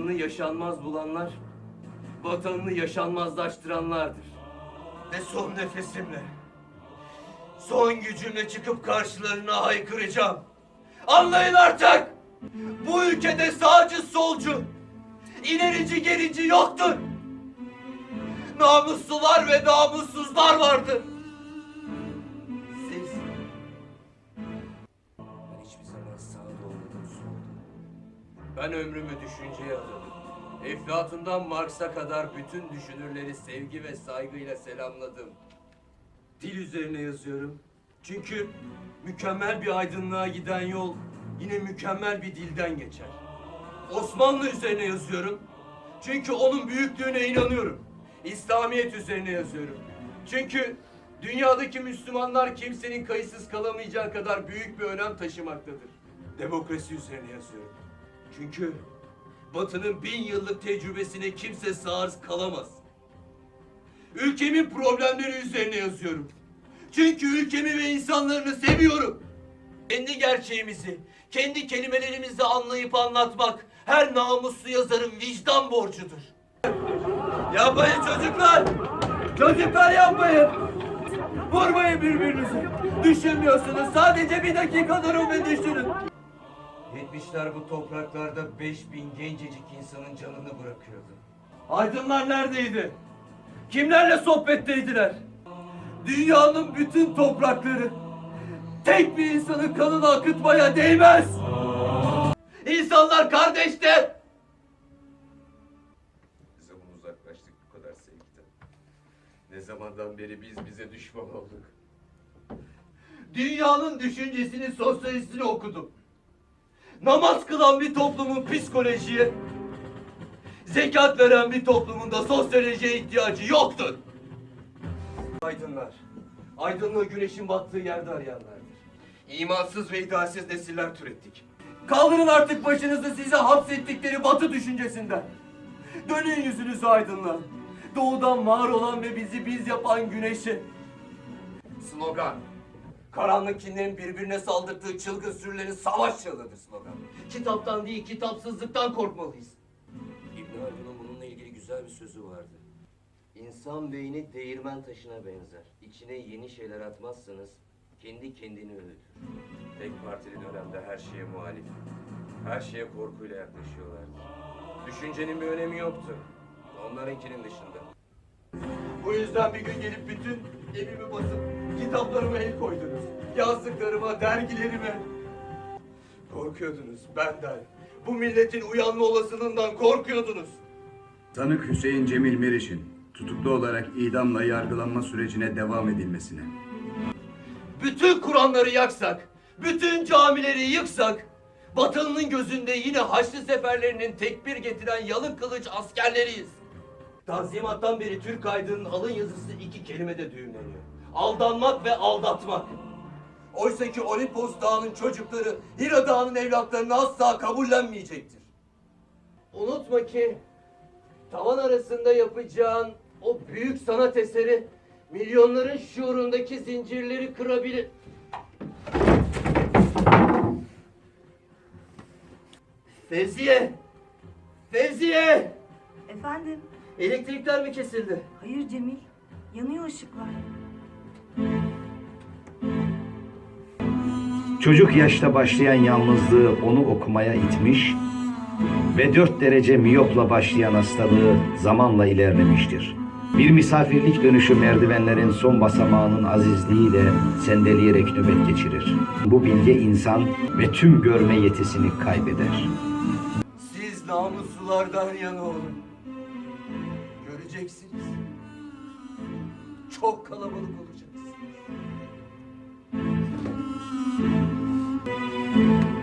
Vatanını yaşanmaz bulanlar, vatanını yaşanmazlaştıranlardır. Ve son nefesimle, son gücümle çıkıp karşılarına haykıracağım. Anlayın artık! Bu ülkede sağcı solcu, ilerici gerici yoktur. Namuslular ve namussuzlar vardır. Ben ömrümü düşünceye adadım. Eflatun'dan Marx'a kadar bütün düşünürleri sevgi ve saygıyla selamladım. Dil üzerine yazıyorum. Çünkü mükemmel bir aydınlığa giden yol yine mükemmel bir dilden geçer. Osmanlı üzerine yazıyorum. Çünkü onun büyüklüğüne inanıyorum. İslamiyet üzerine yazıyorum. Çünkü dünyadaki Müslümanlar kimsenin kayıtsız kalamayacağı kadar büyük bir önem taşımaktadır. Demokrasi üzerine yazıyorum. Çünkü Batı'nın bin yıllık tecrübesine kimse sağır kalamaz. Ülkemin problemleri üzerine yazıyorum. Çünkü ülkemi ve insanlarını seviyorum. Kendi gerçeğimizi, kendi kelimelerimizle anlayıp anlatmak her namuslu yazarın vicdan borcudur. Yapmayın çocuklar! Çocuklar yapmayın! Vurmayın birbirinizi! Düşünmüyorsunuz, sadece bir dakika durun ve düşünün. Yetmişler bu topraklarda 5000 gencecik insanın canını bırakıyordu. Aydınlar neredeydi? Kimlerle sohbetteydiler? Dünyanın bütün toprakları tek bir insanın kanını akıtmaya değmez. İnsanlar kardeştir. Ne zaman uzaklaştık bu kadar sevgiden? Ne zamandan beri biz bize düşman olduk? Dünyanın düşüncesini, sosyalistini okudum. Namaz kılan bir toplumun psikolojiye, zekat veren bir toplumun da sosyolojiye ihtiyacı yoktur. Aydınlar, aydınlığı güneşin battığı yerde arayanlardır. İmansız ve idealsiz nesiller türettik. Kaldırın artık başınızı size hapsettikleri batı düşüncesinden. Dönün yüzünüzü aydınlığa. Doğudan var olan ve bizi biz yapan güneşe. Slogan. Karanlık kinlerin birbirine saldırdığı çılgın sürülerin savaş çığlığıdır slogan. Kitaptan değil, kitapsızlıktan korkmalıyız. İbn Haldun'un bununla ilgili güzel bir sözü vardı. İnsan beyni değirmen taşına benzer. İçine yeni şeyler atmazsanız kendi kendini öğütür. Tek partili dönemde her şeye muhalif. Her şeye korkuyla yaklaşıyorlardı. Düşüncenin bir önemi yoktu. Onlarınkinin dışında. Bu yüzden bir gün gelip bütün evimi basıp kitaplarıma el koydunuz. Yazdıklarıma, dergilerime. Korkuyordunuz benden. Bu milletin uyanma olasılığından korkuyordunuz. Tanık Hüseyin Cemil Meriç'in tutuklu olarak idamla yargılanma sürecine devam edilmesine. bütün Kur'anları yaksak, bütün camileri yıksak, Batılı'nın gözünde yine Haçlı seferlerinin tekbir getiren yalın kılıç askerleriyiz. Tanzimattan beri Türk aydının alın yazısı iki kelimede düğümleniyor. Aldanmak ve aldatmak. Oysa ki Olimpos Dağı'nın çocukları Hira Dağı'nın evlatlarını asla kabullenmeyecektir. Unutma ki tavan arasında yapacağın o büyük sanat eseri milyonların şuurundaki zincirleri kırabilir. Fevziye! Fevziye! Efendim? Elektrikler mi kesildi? Hayır Cemil. Yanıyor ışıklar. Çocuk yaşta başlayan yalnızlığı onu okumaya itmiş ve dört derece miyopla başlayan hastalığı zamanla ilerlemiştir. Bir misafirlik dönüşü merdivenlerin son basamağının azizliğiyle sendeleyerek nöbet geçirir. Bu bilge insan ve tüm görme yetisini kaybeder. Siz namuslulardan yana olun. Göreceksiniz. Çok kalabalık olacak. thank you